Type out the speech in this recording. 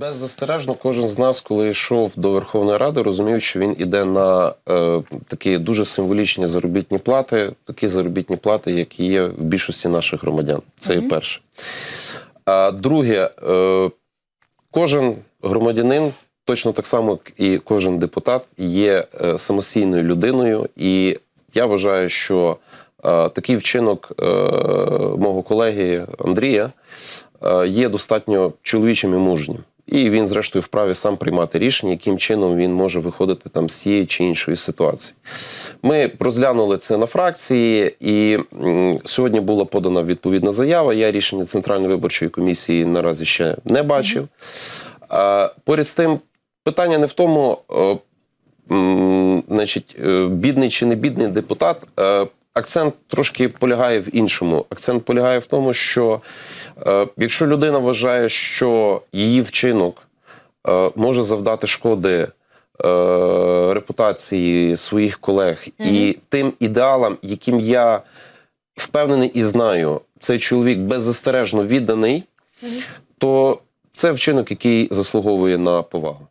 Беззастережно кожен з нас, коли йшов до Верховної Ради, розумів, що він іде на е, такі дуже символічні заробітні плати, такі заробітні плати, які є в більшості наших громадян. Це є перше. А друге, е, кожен громадянин, точно так само, як і кожен депутат, є е, самостійною людиною, і я вважаю, що е, такий вчинок е, мого колеги Андрія є достатньо чоловічим і мужнім. І він, зрештою, вправі сам приймати рішення, яким чином він може виходити там з тієї чи іншої ситуації. Ми розглянули це на фракції, і сьогодні була подана відповідна заява. Я рішення Центральної виборчої комісії наразі ще не бачив. Поряд з тим, питання не в тому, е, значить, е, бідний чи не бідний депутат. Акцент трошки полягає в іншому. Акцент полягає в тому, що е, якщо людина вважає, що її вчинок е, може завдати шкоди е, репутації своїх колег і тим ідеалам, яким я впевнений і знаю, цей чоловік беззастережно відданий, то це вчинок, який заслуговує на повагу.